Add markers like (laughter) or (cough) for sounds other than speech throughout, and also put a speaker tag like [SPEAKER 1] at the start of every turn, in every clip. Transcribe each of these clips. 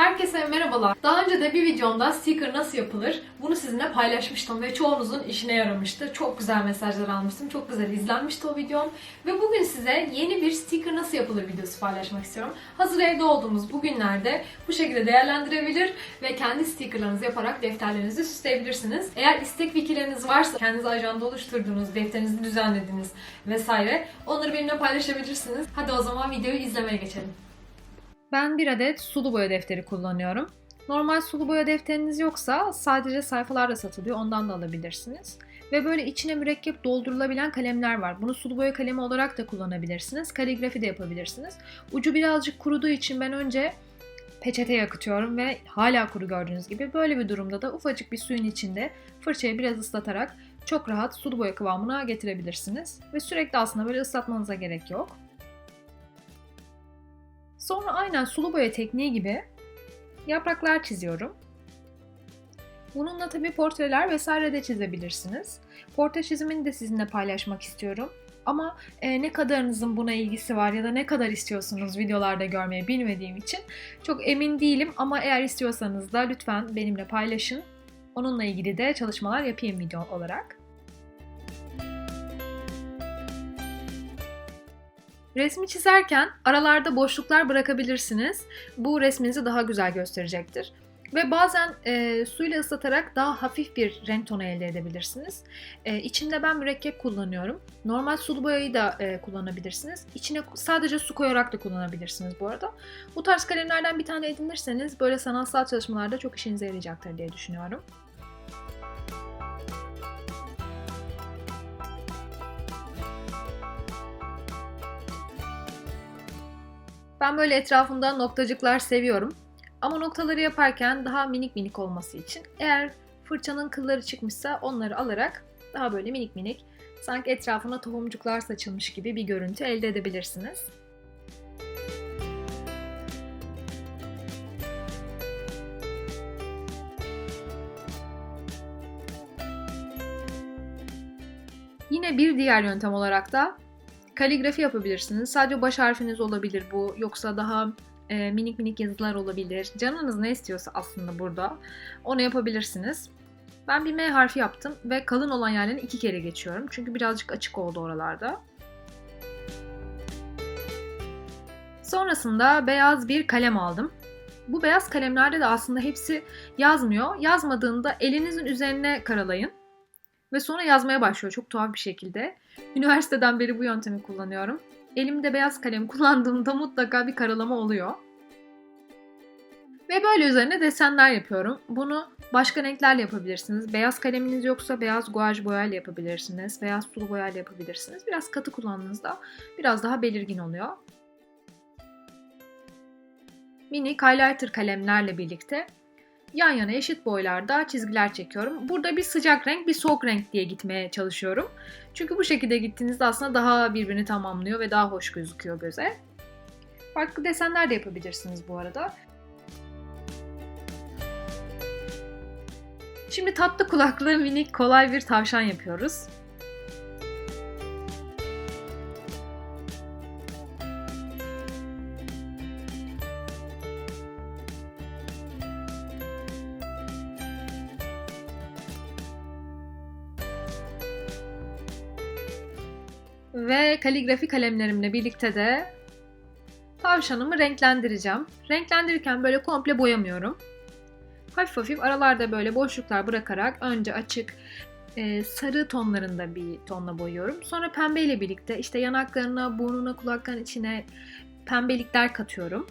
[SPEAKER 1] Herkese merhabalar. Daha önce de bir videomda sticker nasıl yapılır bunu sizinle paylaşmıştım ve çoğunuzun işine yaramıştı. Çok güzel mesajlar almıştım. Çok güzel izlenmişti o videom. Ve bugün size yeni bir sticker nasıl yapılır videosu paylaşmak istiyorum. Hazır evde olduğumuz bu günlerde bu şekilde değerlendirebilir ve kendi stickerlarınızı yaparak defterlerinizi süsleyebilirsiniz. Eğer istek fikirleriniz varsa kendinize ajanda oluşturduğunuz, defterinizi düzenlediğiniz vesaire onları benimle paylaşabilirsiniz. Hadi o zaman videoyu izlemeye geçelim. Ben bir adet sulu boya defteri kullanıyorum. Normal sulu boya defteriniz yoksa sadece sayfalarda satılıyor. Ondan da alabilirsiniz. Ve böyle içine mürekkep doldurulabilen kalemler var. Bunu sulu boya kalemi olarak da kullanabilirsiniz. Kaligrafi de yapabilirsiniz. Ucu birazcık kuruduğu için ben önce peçeteye akıtıyorum ve hala kuru gördüğünüz gibi böyle bir durumda da ufacık bir suyun içinde fırçayı biraz ıslatarak çok rahat sulu boya kıvamına getirebilirsiniz. Ve sürekli aslında böyle ıslatmanıza gerek yok. Sonra aynen sulu boya tekniği gibi yapraklar çiziyorum. Bununla tabii portreler vesaire de çizebilirsiniz. Portre çizimini de sizinle paylaşmak istiyorum. Ama e, ne kadarınızın buna ilgisi var ya da ne kadar istiyorsunuz videolarda görmeyi bilmediğim için çok emin değilim ama eğer istiyorsanız da lütfen benimle paylaşın. Onunla ilgili de çalışmalar yapayım video olarak. Resmi çizerken aralarda boşluklar bırakabilirsiniz. Bu resminizi daha güzel gösterecektir. Ve bazen e, suyla ıslatarak daha hafif bir renk tonu elde edebilirsiniz. E, içinde ben mürekkep kullanıyorum. Normal sulu boyayı da e, kullanabilirsiniz. İçine sadece su koyarak da kullanabilirsiniz bu arada. Bu tarz kalemlerden bir tane edinirseniz böyle sanatsal çalışmalarda çok işinize yarayacaktır diye düşünüyorum. Ben böyle etrafında noktacıklar seviyorum. Ama noktaları yaparken daha minik minik olması için eğer fırçanın kılları çıkmışsa onları alarak daha böyle minik minik sanki etrafına tohumcuklar saçılmış gibi bir görüntü elde edebilirsiniz. Yine bir diğer yöntem olarak da kaligrafi yapabilirsiniz. Sadece baş harfiniz olabilir bu. Yoksa daha e, minik minik yazılar olabilir. Canınız ne istiyorsa aslında burada onu yapabilirsiniz. Ben bir M harfi yaptım ve kalın olan yerlerini iki kere geçiyorum. Çünkü birazcık açık oldu oralarda. Sonrasında beyaz bir kalem aldım. Bu beyaz kalemlerde de aslında hepsi yazmıyor. Yazmadığında elinizin üzerine karalayın. Ve sonra yazmaya başlıyor çok tuhaf bir şekilde. Üniversiteden beri bu yöntemi kullanıyorum. Elimde beyaz kalem (laughs) kullandığımda mutlaka bir karalama oluyor. Ve böyle üzerine desenler yapıyorum. Bunu başka renklerle yapabilirsiniz. Beyaz kaleminiz yoksa beyaz guaj boyayla yapabilirsiniz. Beyaz sulu boyayla yapabilirsiniz. Biraz katı kullandığınızda biraz daha belirgin oluyor. Minik highlighter kalemlerle birlikte yan yana eşit boylarda çizgiler çekiyorum. Burada bir sıcak renk, bir soğuk renk diye gitmeye çalışıyorum. Çünkü bu şekilde gittiğinizde aslında daha birbirini tamamlıyor ve daha hoş gözüküyor göze. Farklı desenler de yapabilirsiniz bu arada. Şimdi tatlı kulaklı minik kolay bir tavşan yapıyoruz. Ve kaligrafi kalemlerimle birlikte de tavşanımı renklendireceğim. Renklendirirken böyle komple boyamıyorum. Hafif hafif aralarda böyle boşluklar bırakarak önce açık e, sarı tonlarında bir tonla boyuyorum. Sonra pembeyle birlikte işte yanaklarına, burnuna, kulaklarının içine pembelikler katıyorum.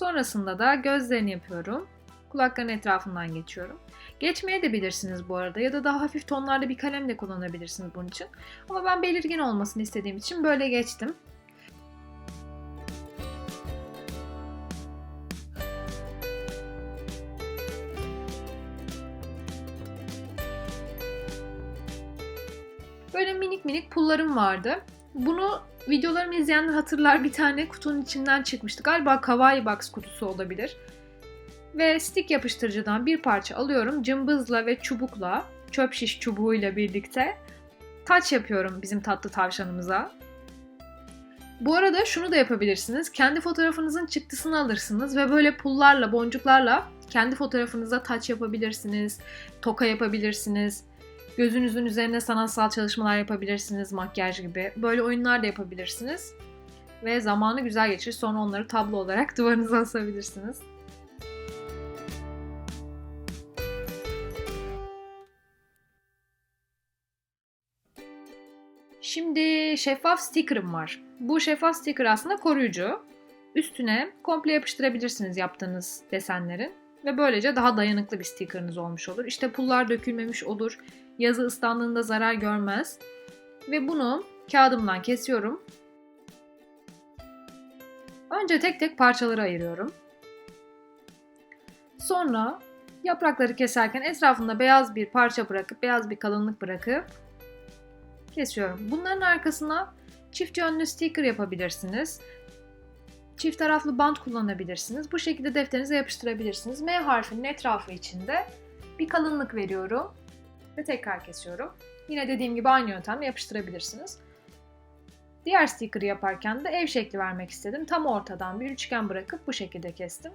[SPEAKER 1] Sonrasında da gözlerini yapıyorum. Kulakların etrafından geçiyorum. Geçmeye de bilirsiniz bu arada ya da daha hafif tonlarda bir kalem de kullanabilirsiniz bunun için. Ama ben belirgin olmasını istediğim için böyle geçtim. Böyle minik minik pullarım vardı. Bunu videolarımı izleyenler hatırlar bir tane kutunun içinden çıkmıştı. Galiba Kawaii Box kutusu olabilir. Ve stick yapıştırıcıdan bir parça alıyorum. Cımbızla ve çubukla, çöp şiş çubuğuyla birlikte taç yapıyorum bizim tatlı tavşanımıza. Bu arada şunu da yapabilirsiniz. Kendi fotoğrafınızın çıktısını alırsınız ve böyle pullarla, boncuklarla kendi fotoğrafınıza taç yapabilirsiniz, toka yapabilirsiniz. Gözünüzün üzerine sanatsal çalışmalar yapabilirsiniz, makyaj gibi. Böyle oyunlar da yapabilirsiniz. Ve zamanı güzel geçir. Sonra onları tablo olarak (laughs) duvarınıza asabilirsiniz. Şimdi şeffaf sticker'ım var. Bu şeffaf sticker aslında koruyucu. Üstüne komple yapıştırabilirsiniz yaptığınız desenlerin. Ve böylece daha dayanıklı bir sticker'ınız olmuş olur. İşte pullar dökülmemiş olur. Yazı ıslandığında zarar görmez. Ve bunu kağıdımdan kesiyorum. Önce tek tek parçaları ayırıyorum. Sonra yaprakları keserken etrafında beyaz bir parça bırakıp, beyaz bir kalınlık bırakıp kesiyorum. Bunların arkasına çift yönlü sticker yapabilirsiniz. Çift taraflı bant kullanabilirsiniz. Bu şekilde defterinize yapıştırabilirsiniz. M harfinin etrafı içinde bir kalınlık veriyorum ve tekrar kesiyorum. Yine dediğim gibi aynı yöntemle yapıştırabilirsiniz. Diğer sticker'ı yaparken de ev şekli vermek istedim. Tam ortadan bir üçgen bırakıp bu şekilde kestim.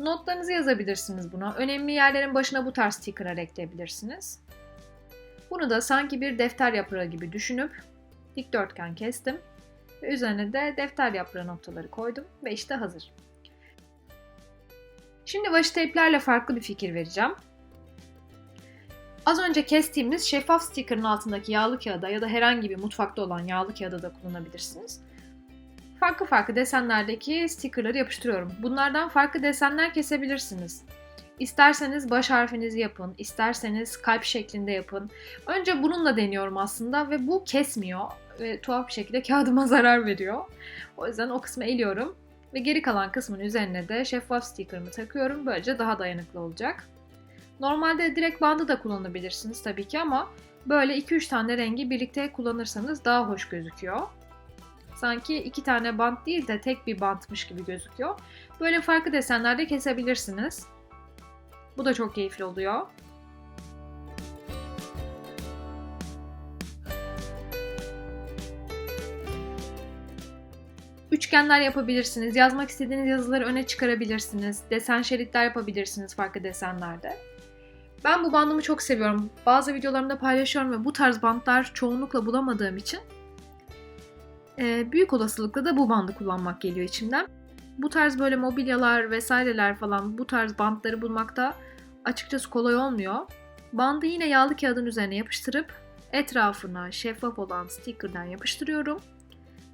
[SPEAKER 1] Notlarınızı yazabilirsiniz buna. Önemli yerlerin başına bu tarz sticker'lar ekleyebilirsiniz. Bunu da sanki bir defter yaprağı gibi düşünüp dikdörtgen kestim. Ve üzerine de defter yaprağı noktaları koydum ve işte hazır. Şimdi washi tape'lerle farklı bir fikir vereceğim. Az önce kestiğimiz şeffaf sticker'ın altındaki yağlı kağıda ya da herhangi bir mutfakta olan yağlı kağıda da kullanabilirsiniz. Farklı farklı desenlerdeki sticker'ları yapıştırıyorum. Bunlardan farklı desenler kesebilirsiniz. İsterseniz baş harfinizi yapın, isterseniz kalp şeklinde yapın. Önce bununla deniyorum aslında ve bu kesmiyor ve tuhaf bir şekilde kağıdıma (laughs) zarar veriyor. O yüzden o kısmı eliyorum ve geri kalan kısmın üzerine de şeffaf sticker'ımı takıyorum. Böylece daha dayanıklı olacak. Normalde direkt bandı da kullanabilirsiniz tabii ki ama böyle 2-3 tane rengi birlikte kullanırsanız daha hoş gözüküyor. Sanki iki tane bant değil de tek bir bantmış gibi gözüküyor. Böyle farklı desenlerde kesebilirsiniz. Bu da çok keyifli oluyor. Üçgenler yapabilirsiniz. Yazmak istediğiniz yazıları öne çıkarabilirsiniz. Desen şeritler yapabilirsiniz farklı desenlerde. Ben bu bandımı çok seviyorum. Bazı videolarımda paylaşıyorum ve bu tarz bantlar çoğunlukla bulamadığım için e, büyük olasılıkla da bu bandı kullanmak geliyor içimden. Bu tarz böyle mobilyalar vesaireler falan bu tarz bantları bulmakta açıkçası kolay olmuyor. Bandı yine yağlı kağıdın üzerine yapıştırıp etrafına şeffaf olan sticker'dan yapıştırıyorum.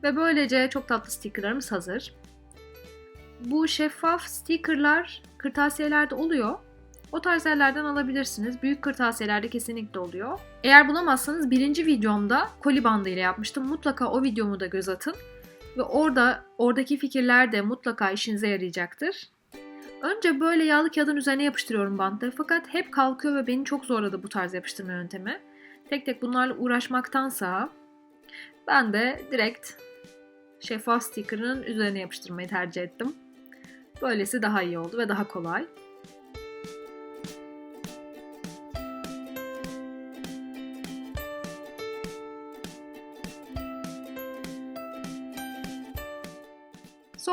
[SPEAKER 1] Ve böylece çok tatlı stickerlarımız hazır. Bu şeffaf stickerlar kırtasiyelerde oluyor. O tarz yerlerden alabilirsiniz. Büyük kırtasiyelerde kesinlikle oluyor. Eğer bulamazsanız birinci videomda koli bandı ile yapmıştım. Mutlaka o videomu da göz atın. Ve orada oradaki fikirler de mutlaka işinize yarayacaktır. Önce böyle yağlı kağıdın üzerine yapıştırıyorum bantları fakat hep kalkıyor ve beni çok zorladı bu tarz yapıştırma yöntemi. Tek tek bunlarla uğraşmaktansa ben de direkt şeffaf sticker'ın üzerine yapıştırmayı tercih ettim. Böylesi daha iyi oldu ve daha kolay.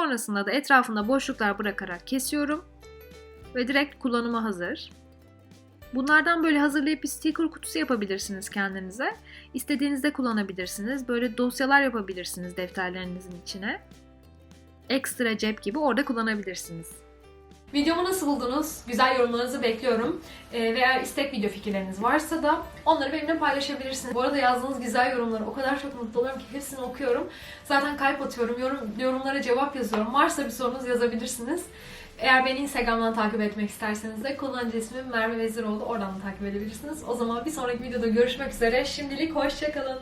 [SPEAKER 1] Sonrasında da etrafında boşluklar bırakarak kesiyorum ve direkt kullanıma hazır. Bunlardan böyle hazırlayıp bir sticker kutusu yapabilirsiniz kendinize. İstediğinizde kullanabilirsiniz. Böyle dosyalar yapabilirsiniz defterlerinizin içine. Ekstra cep gibi orada kullanabilirsiniz. Videomu nasıl buldunuz? Güzel yorumlarınızı bekliyorum. Ee, ve istek video fikirleriniz varsa da onları benimle paylaşabilirsiniz. Bu arada yazdığınız güzel yorumları o kadar çok mutlu oluyorum ki hepsini okuyorum. Zaten kalp atıyorum, yorum, yorumlara cevap yazıyorum. Varsa bir sorunuz yazabilirsiniz. Eğer beni Instagram'dan takip etmek isterseniz de kullanıcı ismim Merve Veziroğlu. Oradan da takip edebilirsiniz. O zaman bir sonraki videoda görüşmek üzere. Şimdilik hoşçakalın.